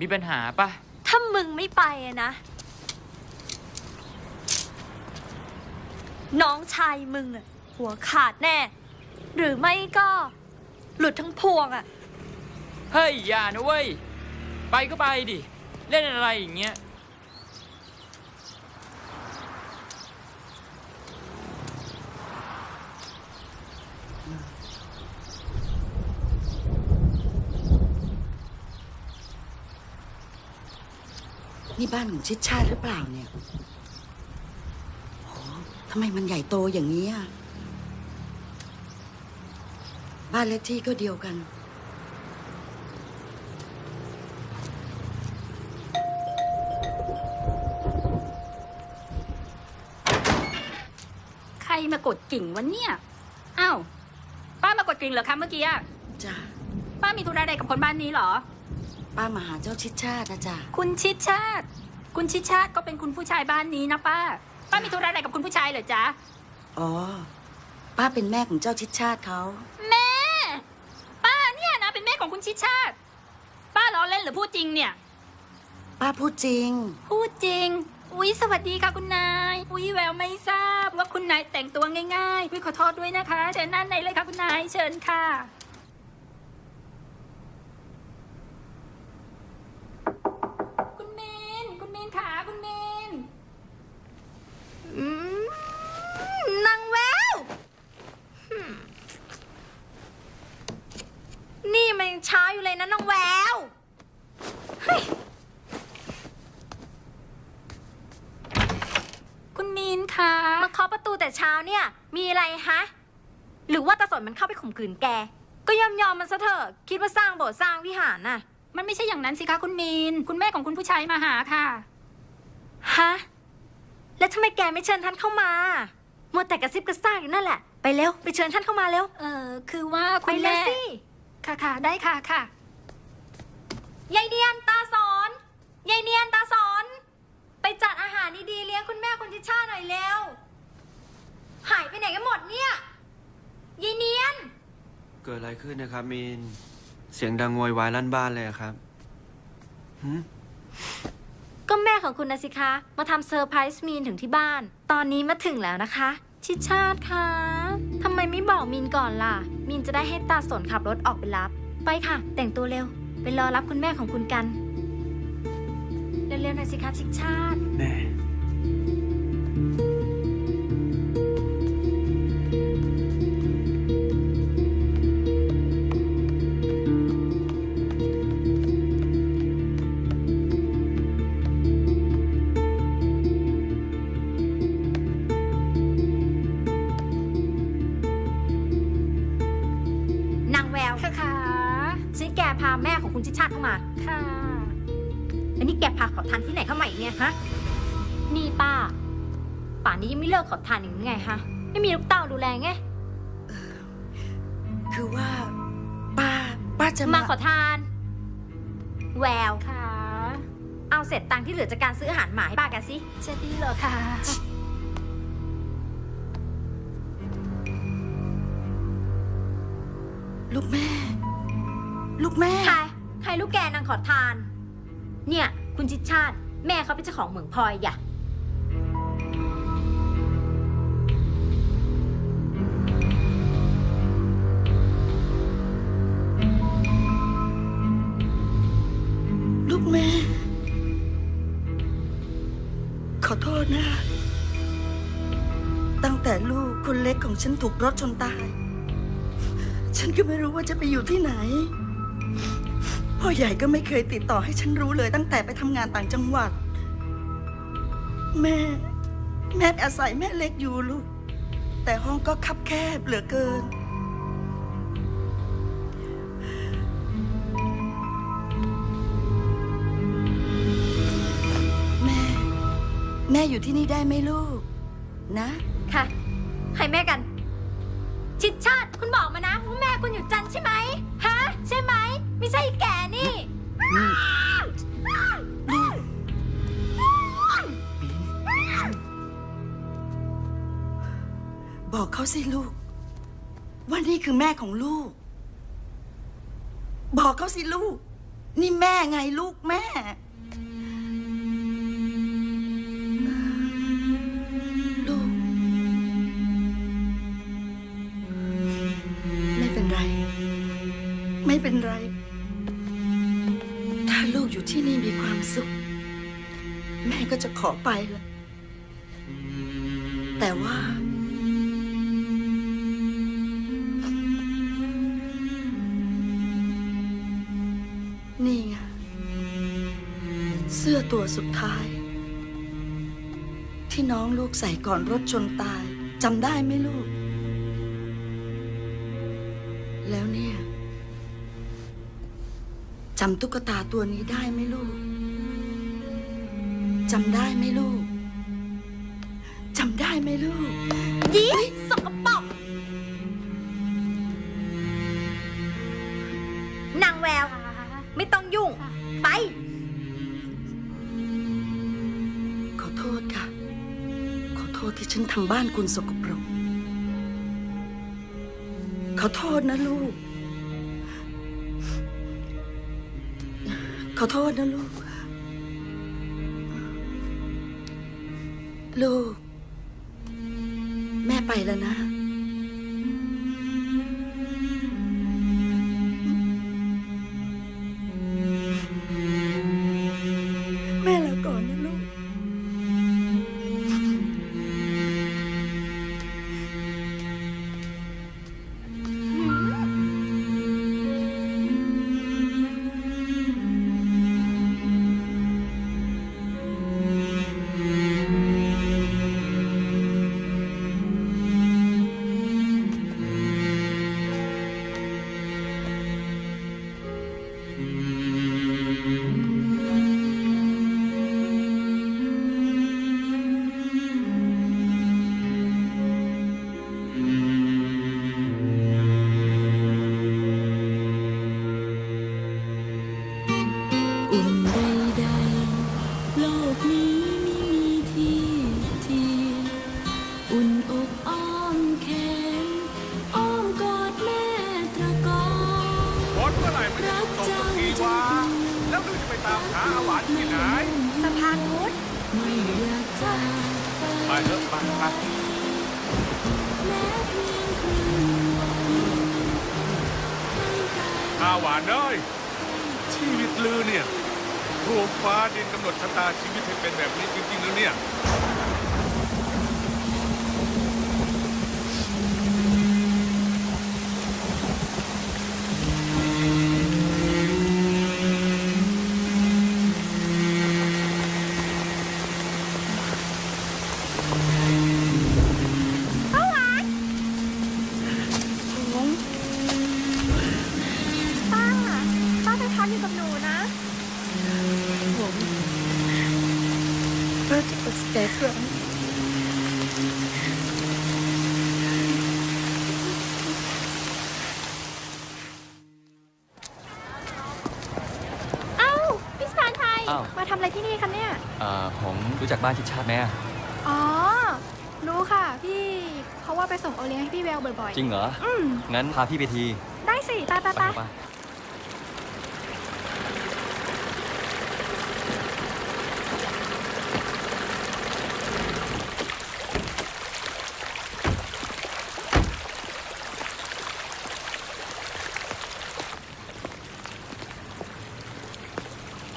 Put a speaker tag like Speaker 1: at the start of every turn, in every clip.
Speaker 1: มีปัญหาปะ
Speaker 2: ถ้ามึงไม่ไปอะนะ น้องชายมึงอะหัวขาดแน่ หรือไม่ก็ หลุดทั้งพวงอะ
Speaker 1: เฮ้ยอย่านะเว้ย ไปก็ไปดิ เล่นอะไรอย่างเงี้ย
Speaker 3: นี่บ้านของชิดชาติหรือเปล่าเนี่ยโหทำไมมันใหญ่โตอย่างนี้อะ บ้านเลขที่ก็เดียวกัน
Speaker 4: ใครมากดกิ่งวันเนี่ยอ้าวป้ามากดกิ่งเหรอคะเมื่อกี้อะ
Speaker 3: จ้ะ
Speaker 4: ป้ามีธุระอะไรกับคนบ้านนี้เหรอ
Speaker 3: ป้ามาหาเจ้าชิดชาตินะจ๊ะ
Speaker 4: คุณชิดชาติ คุณชิดชาติก็เป็นคุณผู้ชายบ้านนี้นะป้า ป้ามีธุระอะไรกับคุณผู้ชายเหรอจ๊ะ
Speaker 3: อ๋อ ป้าเป็นแม่ของเจ้าชิดชาติเขา
Speaker 4: แม่ ป้าเนี่ยนะเป็นแม่ของคุณชิดชาติ ป้าล้อเล่นหรือพูดจริงเนี่ย
Speaker 3: ป้าพูดจริง
Speaker 4: พูดจริง อุ๊ย สวัสดีค่ะคุณนาย อุ๊ยแววไม่ทราบว่าคุณนายแต่งตัวง่ายๆอุ๊ยขอโทษด้วยนะคะ เชิญนั่นในเลยค่ะคุณนาย เชิญค่ะ คุณเมน คุณเมนขาคุณเมน
Speaker 2: อืมนางแววหืมนี่มันยังเช้าอยู่เลยนะนางแวว
Speaker 4: คุณมีนคะ
Speaker 2: มาเคาะประตู แต่เช้าเนี่ย มีอะไรฮะ หรือว่าตาสนมันเข้าไปข่มขืนแก ก็ยอมยอมมันซะเถอะ คิดว่าสร้างโบสถ์สร้างวิหารน่ะ
Speaker 4: มันไม่ใช่อย่างนั้นสิคะคุณมีน คุณแม่ของคุณผู้ชายมาหาค่ะ
Speaker 2: ฮะ แล้วทำไมแกไม่เชิญท่านเข้ามา มัวแต่กระซิบกระซากอยู่นั่นแหละ ไปเร็ว ไปเชิญท่านเข้ามาเร็ว
Speaker 4: เออคือว่า
Speaker 2: ไป
Speaker 4: คุณ
Speaker 2: เร็ว
Speaker 4: แม่
Speaker 2: สิ
Speaker 4: ค่ะค่ะได้ค่ะค่ะ
Speaker 2: ยายเนียนตาสอนยายเนียนตาสอน ไปจัดอาหารดีๆเลี้ยงคุณแม่คุณทิชชาหน่อยเร็ว หายไปไหนกันหมดเนี่ยยายเนียน
Speaker 5: เกิดอะไรขึ้นนะครับ มีนเสียงดังโวยวายลั่นบ้านเลยอะครับหืม
Speaker 2: ก็แม่ของคุณนะสิคะ มาทำเซอร์ไพรส์มีนถึงที่บ้าน ตอนนี้มาถึงแล้วนะคะ ชิดชาติคะทำไมไม่บอกมีนก่อนล่ะ มีนจะได้ให้ตาสนขับรถออกไปรับ ไปค่ะ แต่งตัวเร็ว ไปรอรับคุณแม่ของคุณกัน เร็วๆหน่อยสิคะชิดชาติ
Speaker 5: แม่
Speaker 2: ฉันแกพาแม่ของคุณชิดชาติเข้ามา
Speaker 4: ค่ะ
Speaker 2: แล้วนี่แกพาขอทานที่ไหนเข้ามาอีกเนี่ยฮะ นี่ป้า ป่านนี้ยังไม่เลิกขอทานอย่างนี้ไงฮะ ไม่มีลูกเต้าดูแลไง
Speaker 3: คือว่า ป้า ป้าจะ
Speaker 2: มา
Speaker 3: มา
Speaker 2: ขอทาน แวว
Speaker 4: ค่ะ
Speaker 2: เอาเสร็จตังค์ที่เหลือจากการซื้ออาหารหมาให้ป้ากันสิ
Speaker 4: จะดีเหรอคะ
Speaker 3: ลูกแม่ ลูกแม่
Speaker 2: ใคร ใครลูกแกนางขอทาน เนี่ย คุณชิดชาติ แม่เขาเป็นเจ้าของเหมืองพลอยอย่ะ
Speaker 3: ลูกแม่ ขอโทษนะ ตั้งแต่ลูกคนเล็กของฉันถูกรถชนตาย ฉันก็ไม่รู้ว่าจะไปอยู่ที่ไหน พ่อใหญ่ก็ไม่เคยติดต่อให้ฉันรู้เลยตั้งแต่ไปทำงานต่างจังหวัด แม่ แม่อาศัยแม่เล็กอยู่ลูก แต่ห้องก็คับแคบเหลือเกิน แม่ แม่อยู่ที่นี่ได้ไหมลูก นะ
Speaker 2: ค่ะใครแม่กัน ชิดชาติคุณบอกมานะว่าแม่คุณอยู่จันทร์ใช่ไหมฮ ใช่ไหม ไม่ใช่แกนี่
Speaker 3: บอกเขาสิลูก ว่านี่คือแม่ของลูก บอกเขาสิลูก นี่แม่ไงลูกแม่ อไปละแต่ว่า นี่ไง เสื้อตัวสุดท้าย ที่น้องลูกใส่ก่อนรถชนตายจำได้ไหมลูก แล้วเนี่ยจำตุ๊กตาตัวนี้ได้ไหมลูก จำได้ไหมลูก จำได้ไหมลูก
Speaker 2: ยี่สกปรกนางแวว ไม่ต้องยุ่ง ไป
Speaker 3: ขอโทษค่ะ ขอโทษที่ฉันทำบ้านคุณสกปรก ขอโทษนะลูก ขอโทษนะลูก ลูก แม่ไปแล้วนะ
Speaker 6: ชีวิตลือเนี่ยรงฟ้าดินกำหนดชะตาชีวิตให้เป็นแบบนี้จริงๆแล้วเนี่ย
Speaker 3: But stay from
Speaker 2: เอ้าพี่สปานไทย
Speaker 7: อ้าว
Speaker 2: มาทำอะไรที่นี่คะเนี่ย
Speaker 7: เอ่อผมรู้จักบ้านทิศชาติไหมอะ
Speaker 8: อ๋อ รู้ค่ะ พี่เขาว่าไปส่งโอเลี้ยงให้พี่แววบ่อย
Speaker 7: จริงเหรอ
Speaker 8: ๆ อืม
Speaker 7: งั้นพาพี่ไปที
Speaker 8: ได้สิ ไปไป
Speaker 7: ไป
Speaker 8: ไป
Speaker 7: ไป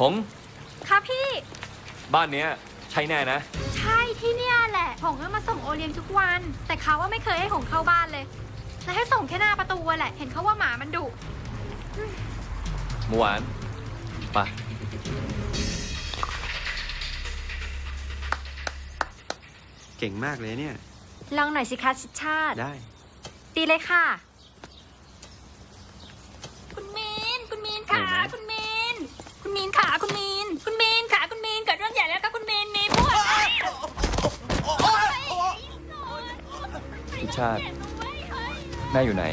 Speaker 7: ผม
Speaker 8: ค่ะพี่
Speaker 7: บ้านเนี้ยใช่แน่นะ
Speaker 8: ใช่ที่เนี่ยแหละหงก็มาส่งโอเลี้ยงทุกวัน แต่เขาว่าไม่เคยให้หงเข้าบ้านเลยและให้ส่งแค่หน้าประตูอะแหละ เห็นเขาว่าหมามันดุ
Speaker 7: หมูหวานไป
Speaker 9: เก่งมากเลยเนี่ย
Speaker 2: ลองหน่อยสิคะชิดชาติ
Speaker 9: ได้
Speaker 2: ตีเลยค่ะ
Speaker 4: คุณมีน คุณมีน
Speaker 9: เหนื่
Speaker 4: ขา
Speaker 9: อยไหม
Speaker 4: คุณมีน คุณ มีนขาคุณมีน คุณมีนขาคุณมีนเกิดเรื่องใหญ่แล้วค่ะคุณมีนมีพวก
Speaker 7: ทิศชาติ แม่อยู่ไหน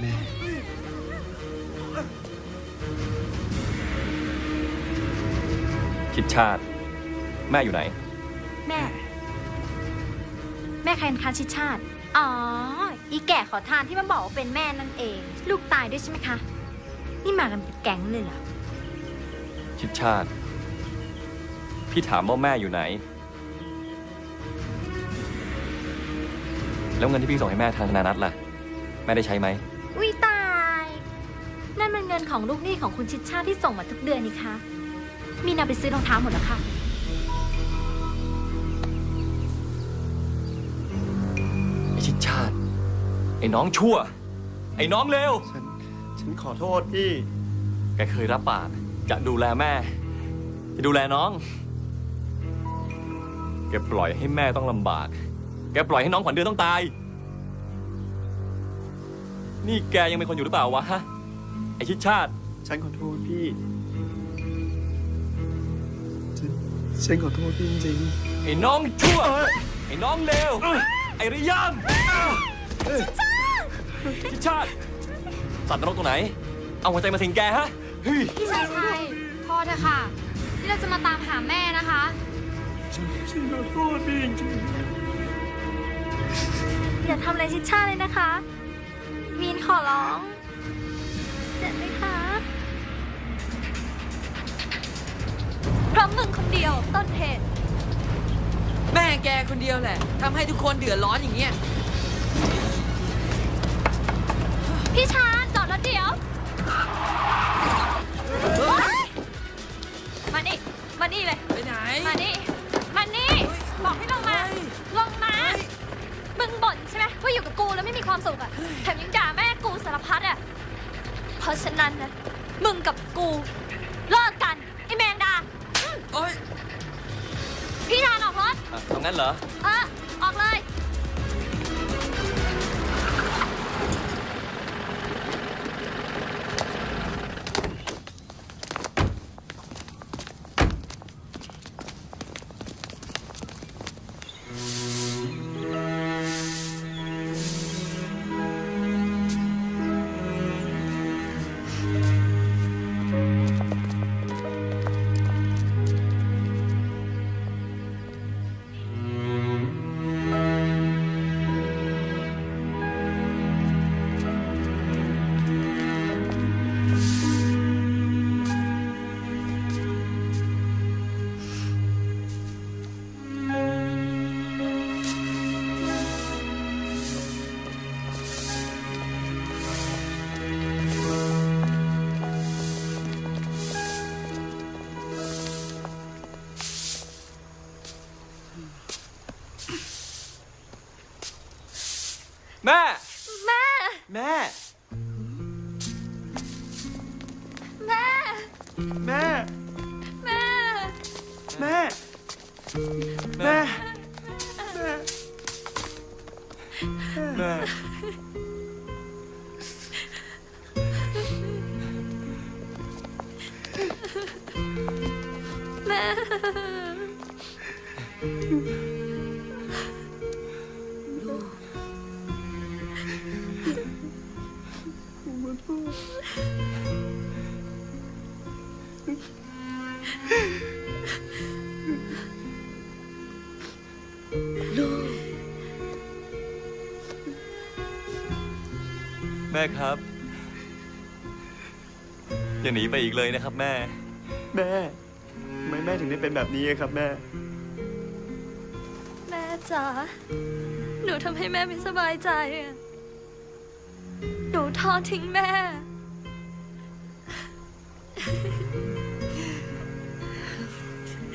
Speaker 9: แม่
Speaker 7: ทิศชาติ แม่อยู่ไหน
Speaker 2: แม่ แม่ใครนคะชิดชาติ อ๋อ อีแก่ขอทานที่มาบอกว่าเป็นแม่นั่นเอง ลูกตายด้วยใช่ไหมคะ นี่มากันเป็นแก๊งเลยเหรอ
Speaker 7: ชิดชาติ พี่ถามว่าแม่อยู่ไหน แล้วเงินที่พี่ส่งให้แม่ทางธนานัทล่ะ แม่ได้ใช้ไหม
Speaker 2: อุ้ยตาย นั่นมันเงินของลูกหนี้ของคุณชิดชาติที่ส่งมาทุกเดือนนี่คะ มีนาไปซื้อรองเท้าหมดแล้วค่ะ
Speaker 7: ไอชิดชาติ ไอ้น้องชั่ว ไอ้น้องเลว
Speaker 5: ฉัน ฉันขอโทษพี่
Speaker 7: แกเคยรับปาก จะดูแลแม่ จะดูแลน้อง แกปล่อยให้แม่ต้องลำบาก แกปล่อยให้น้องขวัญเดือนต้องตาย นี่แกยังเป็นคนอยู่หรือเปล่าวะฮะ ไอชิดชาติ
Speaker 5: ฉันขอโทษพี่ ฉันฉันขอโทษพี่จริง
Speaker 7: ไอ้น้องชั่ว ไอ้น้องเลว ไอ้ระยำชิดชาติ สัตว์นรกตัวไหน เอาหัวใจมาสิงแกฮะเฮ้ย
Speaker 10: พี่ชายชัยพอเถอะค่ะ ที่เราจะมาตามหาแม่นะคะ
Speaker 5: ฉันขอโทษพี่จริง
Speaker 2: อย่าทำอะไรชิดชาติเลยนะคะ มีนขอร้อง เจ็บไหมคะเพราะมึงคนเดียวต้นเหตุ
Speaker 1: แม่แกคนเดียวแหละทำให้ทุกคนเดือดร้อนอย่างเงี้ย
Speaker 10: พี่ชาญจอดรถเดี๋ยว มานี่ มานี่เลย
Speaker 1: ไปไหน
Speaker 10: มานี่ มานี่ บอกให้ลงมา ลงมา มึงบ่นใช่ไหมว่าอยู่กับกูแล้วไม่มีความสุขอะแถมยังด่าแม่กูสารพัดอะเพราะฉะนั้นนะมึงกับกู เลิกกัน ไอ้แมงดาอืม
Speaker 1: โอ๊ย
Speaker 10: พี่ชาญออกรถ
Speaker 7: อะทำงั้นเหรอ
Speaker 10: เออ
Speaker 7: แม่
Speaker 10: แม่
Speaker 5: ๆแม่
Speaker 10: แม่
Speaker 5: แม่
Speaker 10: แม่
Speaker 5: แม่ แม่ แม่
Speaker 10: แม่
Speaker 7: แม่ครับ อย่าหนีไปอีกเลยนะครับ แม่
Speaker 5: แม่ทำไมแม่ถึงได้เป็นแบบนี้อะครับแม่
Speaker 10: แม่จ๋า หนูทำให้แม่ไม่สบายใจอะหนูทอดทิ้งแม่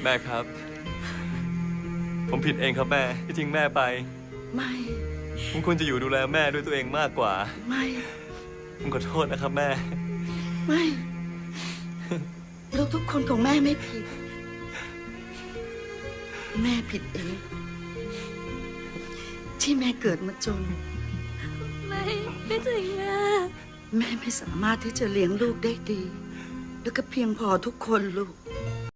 Speaker 7: แม่ครับ ผมผิดเองครับแม่ที่ทิ้งแม่ไป
Speaker 3: ไม่
Speaker 7: ผมควรจะอยู่ดูแลแม่ด้วยตัวเองมากกว่า
Speaker 3: ไม่
Speaker 7: ผมขอโทษนะครับแม่
Speaker 3: ไม่ ลูกทุกคนของแม่ไม่ผิด แม่ผิดเอง ที่แม่เกิดมาจน
Speaker 10: ไม่ไม่จริงแม่
Speaker 3: แม่ไม่สามารถที่จะเลี้ยงลูกได้ดี แล้วก็เพียงพอทุกคนลูก